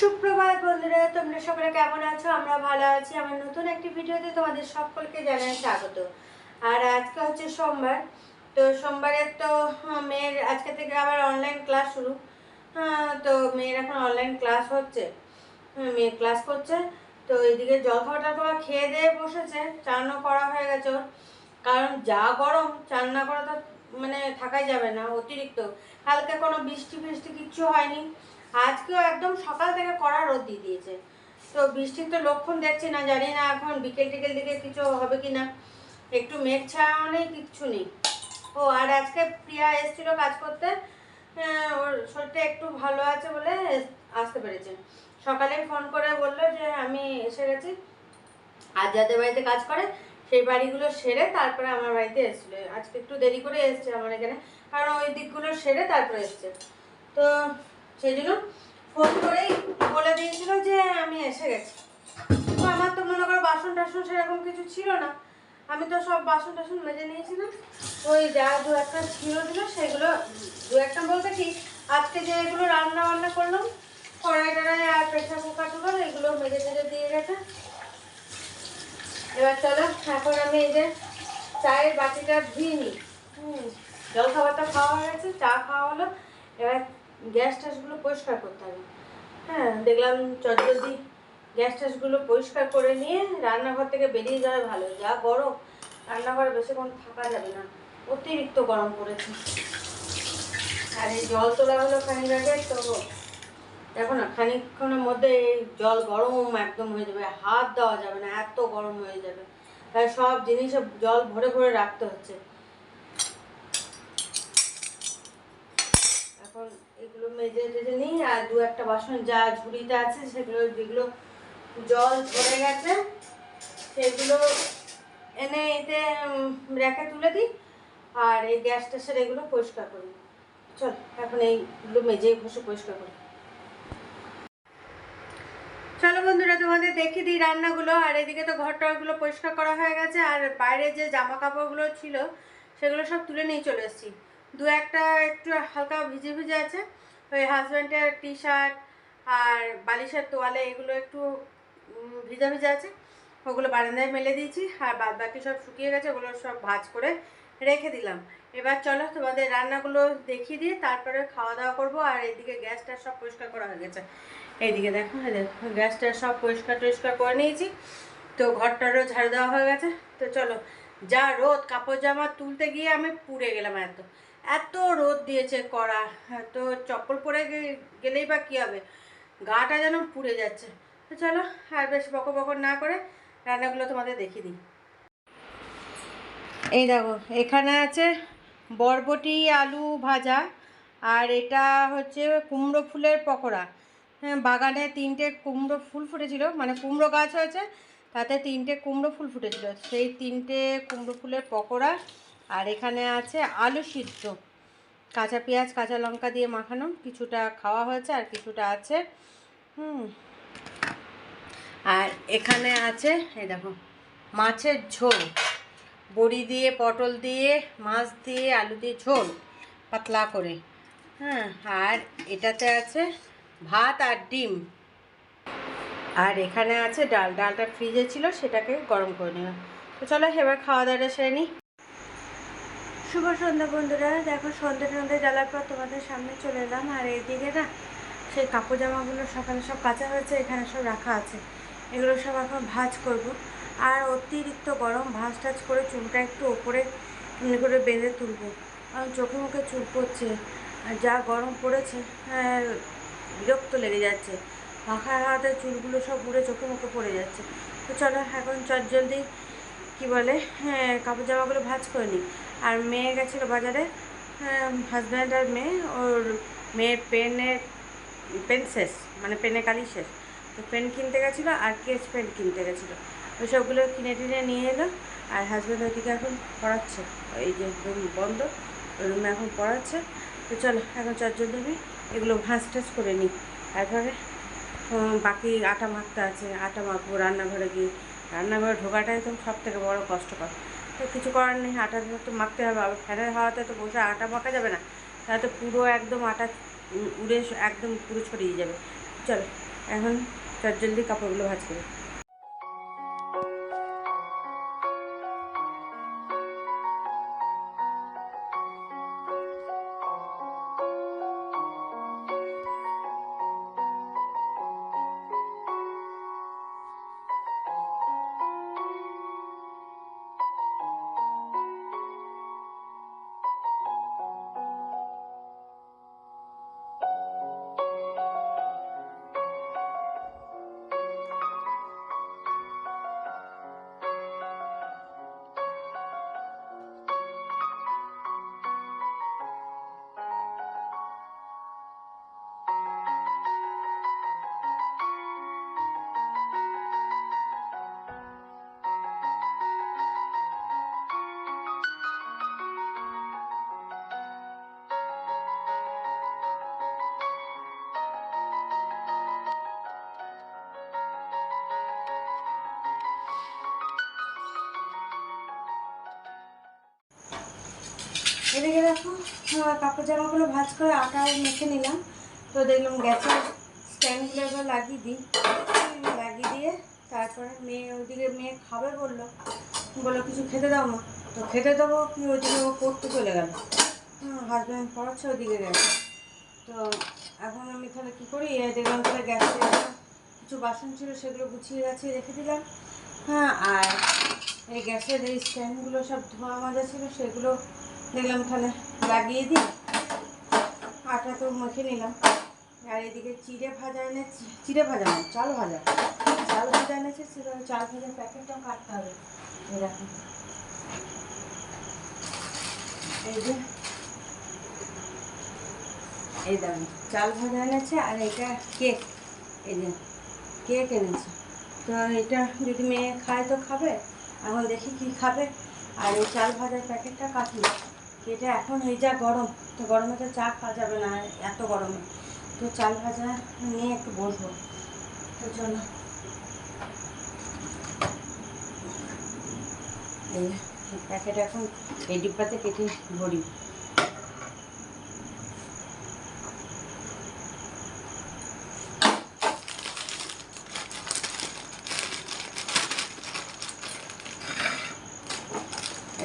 সুপ্রভাত বন্ধুরা তোমরা সকলে কেমন আছো? আমরা ভালো আছি। আমার নতুন একটি ভিডিওতে তোমাদের সকলকে জানাই স্বাগত। আর আজকে হচ্ছে সোমবার। তো সোমবারে তো হ্যাঁ, মেয়ের আজকে থেকে আবার অনলাইন ক্লাস শুরু। হ্যাঁ, তো মেয়ের এখন অনলাইন ক্লাস হচ্ছে। হ্যাঁ, মেয়ে ক্লাস করছে। তো এইদিকে জল খাওয়াটা খাওয়া খেয়ে দিয়ে বসেছে। চানও করা হয়ে গেছে কারণ যা গরম চান না করা তো মানে থাকাই যাবে না অতিরিক্ত। কালকে কোনো বৃষ্টি ফৃষ্টি কিচ্ছু হয়নি। আজকেও একদম সকাল থেকে কড়া রোদ দিয়ে দিয়েছে। তো বৃষ্টির তো লক্ষণ দেখছি না, জানি না এখন বিকেল টিকেল দিকে কিছু হবে কি না একটু মেঘ ছায়াও নেই কিচ্ছু নেই। ও, আর আজকে প্রিয়া এসেছিল কাজ করতে। ওর শরীরটা একটু ভালো আছে বলে আসতে পেরেছে। সকালে ফোন করে বলল যে, আমি এসে গেছি। আর যাদের বাড়িতে কাজ করে, সেই বাড়িগুলো সেরে তারপরে আমার বাড়িতে এসেছিল। আজকে একটু দেরি করে এসছে আমার এখানে। কারণ ওই দিকগুলো সেরে তারপরে এসছে। তো সেই জন্য ফোন করেই বলে দিয়েছিল যে আমি এসে গেছি। তো আমার তো মনে করো বাসন টাসন সেরকম কিছু ছিল না। আমি তো সব বাসন টাসন মেজে নিয়েছিলাম। ওই যা দু একটা ছিল ছিল সেগুলো দু একটা বলতে কি, আজকে যে এগুলো রান্না বান্না করলাম, কড়াই টড়াই আর প্রেশার কুকার টুকার, এগুলো মেজে টেজে দিয়ে গেছে। এবার চলো, এখন আমি এই যে চায়ের বাটিটা ধুয়ে নিই। হুম জল খাবারটা খাওয়া হয়ে গেছে, চা খাওয়া হলো। এবার গ্যাস ট্যাসগুলো পরিষ্কার করতে হবে। হ্যাঁ দেখলাম চটজলদি গ্যাস ট্যাসগুলো পরিষ্কার করে নিয়ে রান্নাঘর থেকে বেরিয়ে যাওয়া ভালো। যা গরম, রান্নাঘরে বেশিক্ষণ থাকা যাবে না। অতিরিক্ত গরম পড়েছে। আর এই জল তোলা হলো খানিক আগে, তো দেখো না, খানিকক্ষণের মধ্যে এই জল গরম একদম হয়ে যাবে। হাত দেওয়া যাবে না, এত গরম হয়ে যাবে। তাই সব জিনিসে জল ভরে ভরে রাখতে হচ্ছে। এখন এগুলো মেজে টেজে নিই, আর দু একটা বাসন যা ঝুড়িতে আছে সেগুলো, যেগুলো জল ধরে গেছে, সেগুলো এনে এতে রেখে তুলে দিই, আর এই গ্যাস ট্যাসের এগুলো পরিষ্কার করি চল, এখন এইগুলো মেজে ঘষে পরিষ্কার করি। চলো বন্ধুরা, তোমাদের দেখিয়ে দিই রান্নাগুলো, আর এদিকে তো ঘর টরগুলো পরিষ্কার করা হয়ে গেছে, আর বাইরে যে জামা কাপড়গুলো ছিল, সেগুলো সব তুলে নিয়ে চলে এসেছি। দু একটা একটু হালকা ভিজে ভিজে আছে। ওই হাজব্যান্ডের টি শার্ট আর বালিশের তোয়ালে এগুলো একটু ভিজা ভিজা আছে। ওগুলো বারান্দায় মেলে দিয়েছি আর বাদ বাকি সব শুকিয়ে গেছে, ওগুলো সব ভাজ করে রেখে দিলাম। এবার চলো তোমাদের রান্নাগুলো দেখিয়ে দিয়ে তারপরে খাওয়া দাওয়া করব আর এদিকে গ্যাসটা সব পরিষ্কার করা হয়ে গেছে। এইদিকে দেখো দেখো, গ্যাসটা সব পরিষ্কার টরিষ্কার করে নিয়েছি। তো ঘরটারও ঝাড়ু দেওয়া হয়ে গেছে। তো চলো, যা রোদ, কাপড় জামা তুলতে গিয়ে আমি পুড়ে গেলাম এত। এত রোদ দিয়েছে কড়া। হ্যাঁ, তো চপ্পল পরে গেলেই বা কী হবে? গাটা যেন পুড়ে যাচ্ছে। তো চলো আর বেশ বকর বকর না করে রান্নাগুলো তোমাদের দেখিয়ে দিই। এই দেখো এখানে আছে বরবটি আলু ভাজা আর এটা হচ্ছে কুমড়ো ফুলের পকোড়া। হ্যাঁ বাগানে তিনটে কুমড়ো ফুল ফুটেছিল মানে কুমড়ো গাছ হয়েছে তাতে তিনটে কুমড়ো ফুল ফুটেছিল। সেই তিনটে কুমড়ো ফুলের পকোড়া আর এখানে আছে আলু সিদ্ধ। কাঁচা পেঁয়াজ, কাঁচা লঙ্কা দিয়ে মাখানো, কিছুটা খাওয়া হয়েছে আর কিছুটা আছে, হুম। আর এখানে আছে, এই দেখো, মাছের ঝোল। বড়ি দিয়ে, পটল দিয়ে, মাছ দিয়ে, আলু দিয়ে ঝোল, পাতলা করে হ্যাঁ। আর এটাতে আছে ভাত আর ডিম। আর এখানে আছে ডাল, ডালটা ফ্রিজে ছিল, সেটাকে গরম করে নিলাম। তো চলো, এবার খাওয়া দাওয়াটা সেরে নিই। শুভ সন্ধ্যা বন্ধুরা। দেখো সন্ধ্যে সন্ধ্যে জ্বালার পর তোমাদের সামনে চলে এলাম। আর এইদিকে না সেই কাপড় জামাগুলো সকালে সব কাঁচা হয়েছে এখানে সব রাখা আছে। এগুলো সব এখন ভাজ করব। আর অতিরিক্ত গরম ভাজ টাজ করে চুলটা একটু ওপরে করে বেঁধে তুলবো। কারণ চোখে মুখে চুল পড়ছে আর যা গরম পড়েছে হ্যাঁ, বিরক্ত লেগে যাচ্ছে। পাখার হাতে চুলগুলো সব উড়ে চোখে মুখে পড়ে যাচ্ছে। তো চলো এখন চট জলদি কী বলে হ্যাঁ কাপড় জামাগুলো ভাজ করে নিই। আর মেয়ে গেছিল বাজারে হাজব্যান্ড আর মেয়ে, ওর মেয়ের পেনের পেন শেষ মানে পেনে কালি শেষ। তো পেন কিনতে গেছিল আর কেস পেন কিনতে গেছিল। ওই সবগুলো কিনে টিনে নিয়ে এলো আর হাজব্যান্ড ওইদিকে এখন পড়াচ্ছে। এই যে রুম বন্ধ, ওই রুমে এখন পড়াচ্ছে। তো চলো, এখন চটজলদি আমি এগুলো ভাঁজ টাজ করে নিই। তারপরে বাকি আটা মাখতে আছে, আটা মাখবো রান্নাঘরে গিয়ে। রান্নাঘরে ঢোকাটাই তো সব থেকে বড় কষ্টকর। তো কিছু করার নেই, আটা তো মাখতে হবে, আবার ফ্যানের হাওয়াতে তো বসে আটা মাখা যাবে না। তাহলে তো পুরো একদম আটা উড়ে একদম পুরো ছড়িয়ে যাবে। চলো, এখন চটজলদি কাপড়গুলো ভাজ করি। এদিকে দেখো কাপড় জামাগুলো ভাজ করে আটা মেখে নিলাম। তো দেখলাম গ্যাসের স্ট্যান্ডগুলো এবার লাগিয়ে দিই। লাগিয়ে দিয়ে তারপরে মেয়ে ওইদিকে, মেয়ে খাবে বলল। বলল, কিছু খেতে দাও মা। তো খেতে দেবো, কি ওইদিকে ও পড়তে চলে গেল। হাজব্যান্ড পড়াচ্ছে ওইদিকে গেছে। তো এখন আমি তাহলে কী করি? দেখলাম তাহলে গ্যাসে কিছু বাসন ছিল, সেগুলো গুছিয়ে গাছিয়ে রেখে দিলাম। হ্যাঁ আর এই গ্যাসের এই স্ট্যান্ডগুলো সব ধোয়া মাজা ছিল, সেগুলো দেখলাম তাহলে লাগিয়ে দিই। আটা তো মেখে নিলাম। আর এদিকে চিড়ে ভাজা এনেছি। চিড়ে ভাজা না চাল ভাজা। চাল ভাজা এনেছি সেটা চাল ভাজার প্যাকেটটাও কাটতে হবে। এরকম এই যে। এই দেখুন চাল ভাজা এনেছে আর এটা কেক এই যে কেক এনেছে। তো এটা যদি মেয়ে খায় তো খাবে। এখন দেখি কি খাবে। আর এই চাল ভাজার প্যাকেটটা কাটলি এটা এখন এই যা গরম, তো গরমে তো চা খাওয়া যাবে না এত গরমে। তো চাল ভাজা নিয়ে একটু বসবো। তো চলো। প্যাকেট এখন এই ডিব্বাতে কেটে ভরি।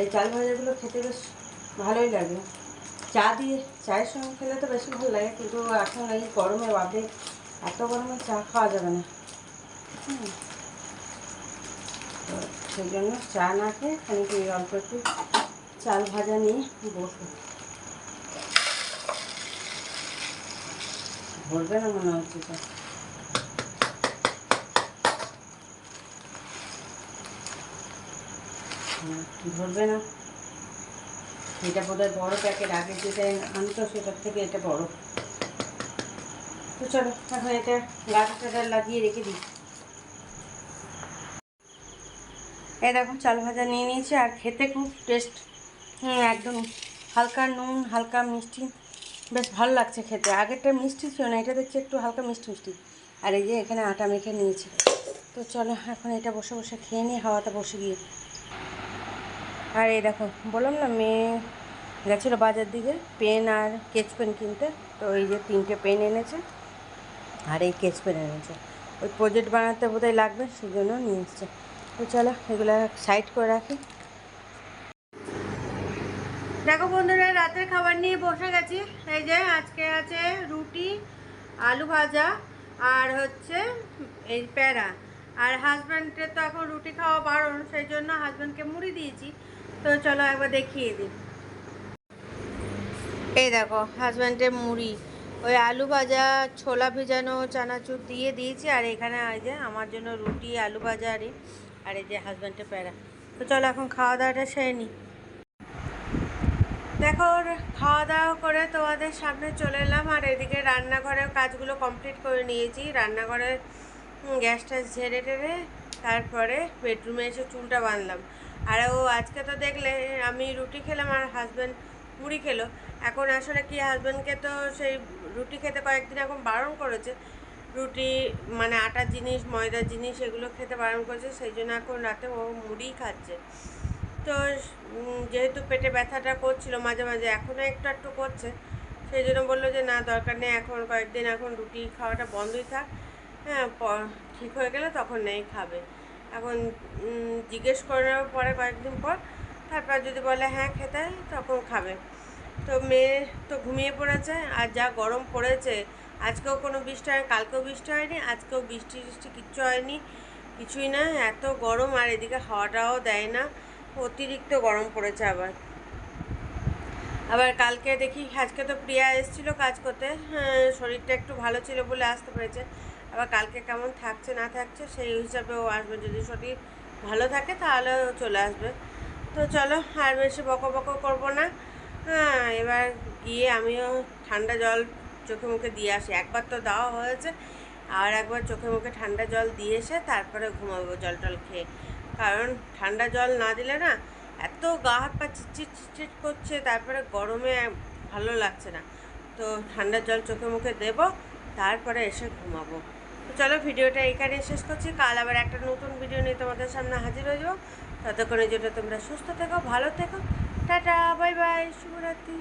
এই চাল ভাজাগুলো খেতে বেশ ভালোই লাগে। চা দিয়ে চায়ের সঙ্গে খেলে তো বেশি ভালো লাগে কিন্তু এখন এই গরমে বাদে এত গরমে চা খাওয়া যাবে না। হুম। সেই জন্য চা না খেয়ে খানিক অল্প একটু চাল ভাজা নিয়ে বসবো। ভরবে না মনে হচ্ছে তো না, ধরবে না? এটা বোধহয় বড় প্যাকেট, আগে যেটা আনতো সেটার থেকে এটা বড়। তো চলো, এখন এটা গাছটা লাগিয়ে রেখে দিই। এই দেখো, চাল ভাজা নিয়ে নিয়েছি, আর খেতে খুব টেস্ট একদম হালকা নুন, হালকা মিষ্টি। বেশ ভালো লাগছে খেতে। আগেরটা মিষ্টি ছিল না এটা দেখছি একটু হালকা মিষ্টি মিষ্টি। আর এই যে এখানে আটা মেখে নিয়েছি। তো চলো, এখন এটা বসে বসে খেয়ে নিই হাওয়াতে বসে গিয়ে। আর এই দেখো, বললাম না, মেয়ে গেছিল বাজার দিকে, পেন আর কেচ পেন কিনতে, তো এই যে তিনটে পেন এনেছে আর এই কেচ পেন এনেছে। ওই প্রজেক্ট বানাতে বোধহয় লাগবে সেই জন্য নিয়ে এসছে। তো চলো, এগুলো সাইড করে রাখি। দেখো বন্ধুরা, রাতের খাবার নিয়ে বসে গেছি। এই যে আজকে আছে রুটি, আলু ভাজা, আর হচ্ছে এই প্যারা আর হাজব্যান্ডের তো এখন রুটি খাওয়া বারণ সেই জন্য হাজব্যান্ডকে মুড়ি দিয়েছি। তো চলো একবার দেখিয়ে দিই। এই দেখো হাজব্যান্ডের মুড়ি। ওই আলু ভাজা ছোলা ভেজানো চানাচুর দিয়ে দিয়েছি আর এখানে এই যে আমার জন্য রুটি আলু ভাজা আর আর এই যে হাজব্যান্ডের প্যারা। তো চলো এখন খাওয়া দাওয়াটা সেরে নিই। দেখো খাওয়া দাওয়া করে তোমাদের সামনে চলে এলাম আর এদিকে রান্নাঘরের কাজগুলো কমপ্লিট করে নিয়েছি। রান্নাঘরের উম, গ্যাসটা ঝেড়ে টেড়ে তারপরে বেডরুমে এসে চুলটা বাঁধলাম। আর ও আজকে তো দেখলে আমি রুটি খেলাম আর হাজব্যান্ড মুড়ি খেলো। এখন আসলে কি হাজব্যান্ডকে তো সেই রুটি খেতে কয়েকদিন এখন বারণ করেছে। রুটি মানে আটার জিনিস ময়দার জিনিস এগুলো খেতে বারণ করেছে, সেই জন্য এখন রাতে ও মুড়িই খাচ্ছে। তো যেহেতু পেটে ব্যথাটা করছিল মাঝে মাঝে এখনও একটু একটু করছে। সেই জন্য বলল যে, না, দরকার নেই, এখন কয়েকদিন এখন রুটি খাওয়াটা বন্ধই থাক। হ্যাঁ ঠিক হয়ে গেলে তখন নেই খাবে। এখন জিজ্ঞেস করার পরে কয়েকদিন পর তারপর যদি বলে হ্যাঁ খেতে তখন খাবে। তো মেয়ে তো ঘুমিয়ে পড়েছে আর যা গরম পড়েছে আজকেও কোনো বৃষ্টি হয় কালকেও বৃষ্টি হয়নি আজকেও বৃষ্টি টিষ্টি কিচ্ছু হয়নি কিছুই না এত গরম আর এদিকে হাওয়াটাও দেয় না অতিরিক্ত গরম পড়েছে আবার। আবার কালকে দেখি আজকে তো প্রিয়া এসেছিল কাজ করতে হ্যাঁ, শরীরটা একটু ভালো ছিল বলে আসতে পেরেছে। আবার কালকে কেমন থাকছে, না থাকছে, সেই হিসাবে ও আসবে। যদি শরীর ভালো থাকে, তাহলে চলে আসবে। তো চলো, আর বেশি বকো বকো করব না। হ্যাঁ এবার গিয়ে আমিও ঠান্ডা জল চোখে মুখে দিয়ে আসি। একবার তো দেওয়া হয়েছে, আর একবার চোখে মুখে ঠান্ডা জল দিয়ে এসে তারপরে ঘুমাবো জল টল খেয়ে। কারণ ঠান্ডা জল না দিলে না এত গা হাত পা চিটচিট চিটচিট করছে, তারপরে গরমে ভালো লাগছে না। তো ঠান্ডা জল চোখে মুখে দেব, তারপরে এসে ঘুমাবো। তো চলো ভিডিওটা এখানে শেষ করছি। কাল আবার একটা নতুন ভিডিও নিয়ে তোমাদের সামনে হাজির হয়ে যাব। ততক্ষণের জন্য তোমরা সুস্থ থেকো, ভালো থেকো। টাটা বাই বাই শুভরাত্রি।